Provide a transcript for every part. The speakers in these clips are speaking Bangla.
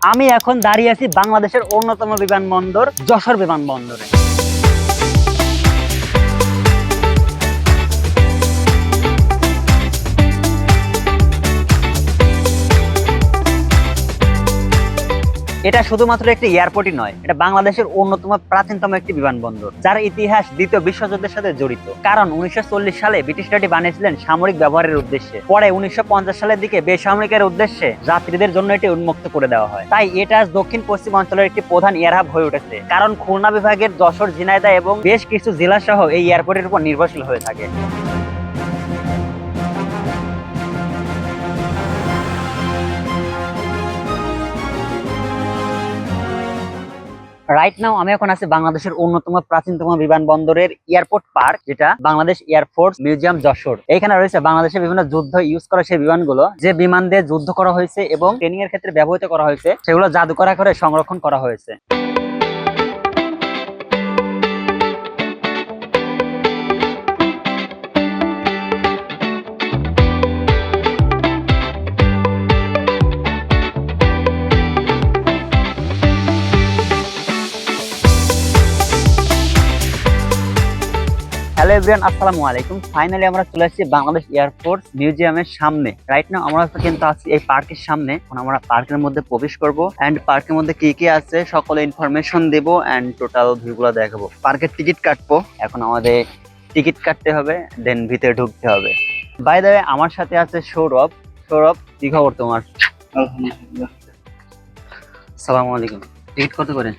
আমি এখন দাঁড়িয়ে আছি বাংলাদেশের অন্যতম বিমানবন্দর যশোর বিমানবন্দরে। এটা শুধুমাত্র একটি এয়ারপোর্টই নয়, এটা বাংলাদেশের অন্যতম প্রাচীনতম একটি বিমানবন্দর, যার ইতিহাস দ্বিতীয় বিশ্বযুদ্ধের সাথে জড়িত। কারণ উনিশশো চল্লিশ সালে ব্রিটিশরা এটি বানিয়েছিলেন সামরিক ব্যবহারের উদ্দেশ্যে। পরে উনিশশো পঞ্চাশ সালের দিকে বেসামরিকের উদ্দেশ্যে যাত্রীদের জন্য এটি উন্মুক্ত করে দেওয়া হয়। তাই এটা আজ দক্ষিণ পশ্চিম অঞ্চলের একটি প্রধান এয়ারহাব হয়ে উঠেছে। কারণ খুলনা বিভাগের যশোর, ঝিনাইদহ এবং বেশ কিছু জেলা সহ এই এয়ারপোর্টের উপর নির্ভরশীল হয়ে থাকে। রাইট নাও আমি এখন আছি বাংলাদেশের অন্যতম প্রাচীনতম বিমানবন্দরের এয়ারপোর্ট পার্ক, যেটা বাংলাদেশ এয়ারফোর্স মিউজিয়াম যশোর। এখানে রয়েছে বাংলাদেশের বিভিন্ন যুদ্ধ ইউজ করা সেই বিমানগুলো, যে বিমান দিয়ে যুদ্ধ করা হয়েছে এবং ট্রেনিং এর ক্ষেত্রে ব্যবহৃত করা হয়েছে, সেগুলো জাদুকরা করে সংরক্ষণ করা হয়েছে। হ্যালো এভরিওয়ান আসসালামু আলাইকুম। ফাইনালি আমরা চলে আসছি বাংলাদেশ এয়ারফোর্স মিউজিয়ামের সামনে। রাইট নাও আমরা কিন্তু আছি এই পার্কের সামনে। এখন আমরা পার্কের মধ্যে প্রবেশ করব। এন্ড পার্কের মধ্যে কি কি আছে সকলে ইনফরমেশন দেব এন্ড টোটাল ভিউগুলো দেখাবো। পার্কের টিকিট কাটবো। এখন আমাদের টিকিট কাটতে হবে দেন ভিতরে ঢুকতে হবে। বাই দ্য আমার সাথে আছে সৌরভ। সৌরভ কি খবর তোমার? সালামু আলাইকুম। টিকিট কত করে?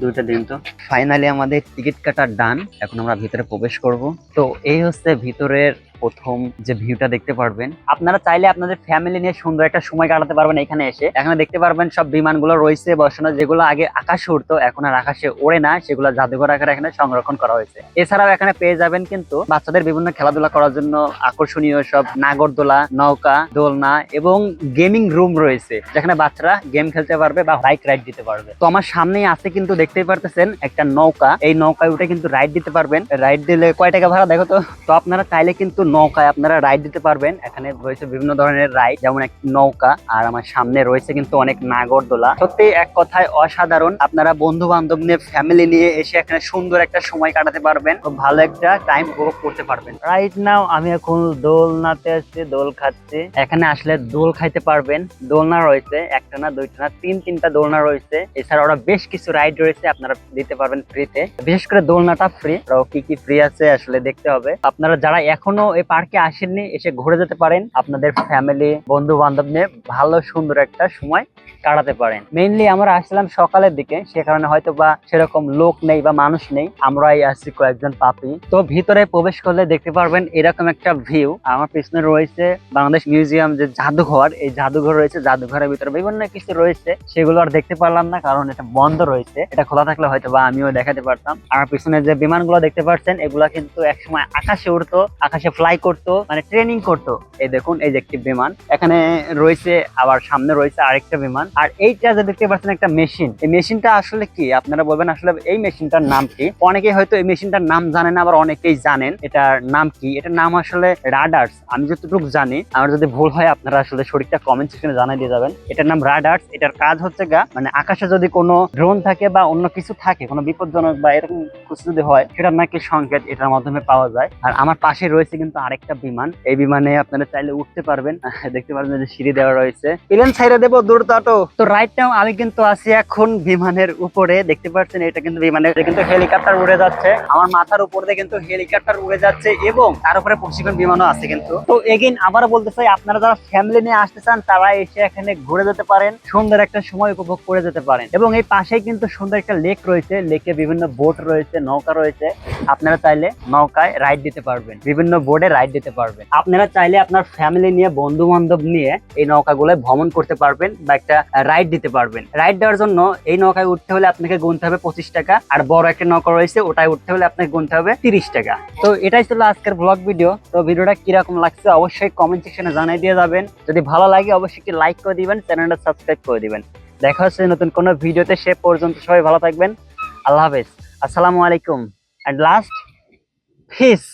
দুইটা দিন তো। ফাইনালি আমাদের টিকিট কাটার ডান এখন আমরা ভিতরে প্রবেশ করব। তো এই হচ্ছে ভিতরের প্রথম যে ভিউটা দেখতে পারবেন। আপনারা চাইলে আপনাদের ফ্যামিলি নিয়ে সুন্দর একটা সময় কাটাতে পারবেন এখানে এসে। এখানে দেখতে পারবেন সব বিমানগুলো রয়েছে, বসানো, যেগুলো আগে আকাশে উঠতো এখন আর আকাশে ওড়ে না। সেগুলো জাদুঘর আকারে এখানে সংরক্ষণ করা হয়েছে। এছাড়াও এখানে পেয়ে যাবেন কিন্তু বাচ্চাদের বিভিন্ন খেলাধুলা করার জন্য আকর্ষণীয় সব নাগরদোলা, নৌকা, দোলনা এবং গেমিং রুম রয়েছে, যেখানে বাচ্চারা গেম খেলতে পারবে বা বাইক রাইড দিতে পারবে। তো আমার সামনেই আছে কিন্তু দেখতেই পারতেছেন একটা নৌকা। এই নৌকায় উঠে কিন্তু রাইড দিতে পারবেন। রাইড দিলে কয় টাকা ভাড়া দেখো তো? তো আপনারা চাইলে কিন্তু নৌকায় আপনারা রাইড দিতে পারবেন। এখানে রয়েছে বিভিন্ন ধরনের রাইড যেমন এক নৌকা আর আমার সামনে রয়েছে কিন্তু অনেক নাগরদোলা। সত্যি এক কথায় অসাধারণ। আপনারা বন্ধু বান্ধব নিয়ে ফ্যামিলি নিয়ে এসে এখানে সুন্দর একটা সময় কাটাতে পারবেন। খুব ভালো একটা টাইম উপভোগ করতে পারবেন। রাইট নাও আমি এখন দোলনাতে আসছি দোল খাচ্ছি। এখানে আসলে দোল খাইতে পারবেন। দোলনা রয়েছে একটা না দুইটা না তিন তিনটা দোলনা রয়েছে। এছাড়া ওরা বেশ কিছু রাইড রয়েছে আপনারা দিতে পারবেন ফ্রিতে বিশেষ করে দোলনাটা ফ্রি কি কি ফ্রি আছে আসলে দেখতে হবে। আপনারা যারা এখনও এই পার্কে আসেননি, এসে ঘুরে যেতে পারেন। আপনাদের ফ্যামিলি বন্ধু বান্ধব নিয়ে ভালো, সুন্দর একটা সময় কাটাতে পারেন। মেইনলি আমরা আসলাম সকালের দিকে, সে কারণে হয়তো বা সেরকম লোক নেই বা মানুষ নেই। আমরাই আছি কয়েকজন পাপি। তো ভিতরে প্রবেশ করলে দেখতে পারবেন এরকম একটা ভিউ আমার পিছনে রয়েছে বাংলাদেশ মিউজিয়াম যে জাদুঘর। এই জাদুঘর রয়েছে, জাদুঘরের ভিতরে বিভিন্ন কিছু রয়েছে। সেগুলো আর দেখতে পারলাম না, কারণ এটা বন্ধ রয়েছে। এটা খোলা থাকলে হয়তো বা আমিও দেখাতে পারতাম। আর পিছনে যে বিমানগুলো দেখতে পাচ্ছেন, এগুলা কিন্তু একসময় আকাশে উড়তো, আকাশে ফ্লাই করতো মানে ট্রেনিং করতো। এই দেখুন, এই যে একটি বিমান। এখানে রয়েছে, আবার সামনে রয়েছে আরেকটা বিমান। আর এইটা যে দেখতে পাচ্ছেন একটা মেশিন এই মেশিনটা আসলে কি? আপনারা বলবেন আসলে এই মেশিনটার নাম কি? অনেকেই হয়তো এই মেশিনটার নাম জানেন আবার অনেকেই জানেন এটার নাম কি? এটার নাম আসলে রাডার্স আমি যতটুকু জানি, আমার যদি ভুল হয়, আপনারা আসলে সঠিকটা কমেন্ট সেকশনে জানাই দিয়ে যাবেন। এটার নাম রাডার্স এটার কাজ হচ্ছে গা মানে আকাশে যদি কোনো ড্রোন থাকে বা অন্য কিছু থাকে, কোনো বিপজ্জনক বা এরকম কিছু যদি হয়, সেটার নাকি সংকেত এটার মাধ্যমে পাওয়া যায়। আর আমার পাশে রয়েছে কিন্তু আরেকটা বিমান। এই বিমানে আপনারা চাইলে উঠতে পারবেন। দেখতে পারবেন যে সিঁড়ি দেওয়া রয়েছে। প্লেন ছাইরে দেবো দূর তো রাইট নাও আমি কিন্তু আছি এখন বিমানের উপরে। দেখতে পাচ্ছেন, এটা কিন্তু বিমানের কিন্তু হেলিকপ্টার উড়ে যাচ্ছে। আমার মাথার উপর দিয়ে কিন্তু হেলিকপ্টার উড়ে যাচ্ছে এবং তার উপরে প্রশিক্ষণ বিমানও আছে কিন্তু। তো এগেইন আবার বলতে চাই, আপনারা যারা ফ্যামিলি নিয়ে আসতে চান, তারা এসে এখানে ঘুরে যেতে পারেন, সুন্দর একটা সময় উপভোগ করে যেতে পারেন। এবং এই পাশেই কিন্তু সুন্দর একটা লেক রয়েছে। লেকে বিভিন্ন বোট রয়েছে, নৌকা রয়েছে। আপনারা চাইলে নৌকায় রাইড দিতে পারবেন। বিভিন্ন বোর্ডে রাইড দিতে পারবেন। আপনারা চাইলে আপনার ফ্যামিলি নিয়ে বন্ধু বান্ধব নিয়ে এই নৌকাগুলো ভ্রমণ করতে পারবেন বা একটা রাইড দিতে পারবেন। রাইড দেওয়ার জন্য এই নৌকায় উঠতে হলে আপনাকে গুনতে হবে পঁচিশ টাকা, আর বড় একটা নৌকা রয়েছে, ওটায় উঠতে হলে আপনাকে গুনতে হবে তিরিশ টাকা। তো এটাই ছিল আজকের ব্লগ ভিডিও তো ভিডিওটা কীরকম লাগছে অবশ্যই কমেন্ট সেকশনে জানিয়ে দিয়ে যাবেন। যদি ভালো লাগে অবশ্যই একটি লাইক করে দিবেন চ্যানেলটা সাবস্ক্রাইব করে দিবেন। দেখা হচ্ছে নতুন কোনো ভিডিওতে সে পর্যন্ত সবাই ভালো থাকবেন। আল্লাহ হাফেজ। আসসালামু আলাইকুম। And last fees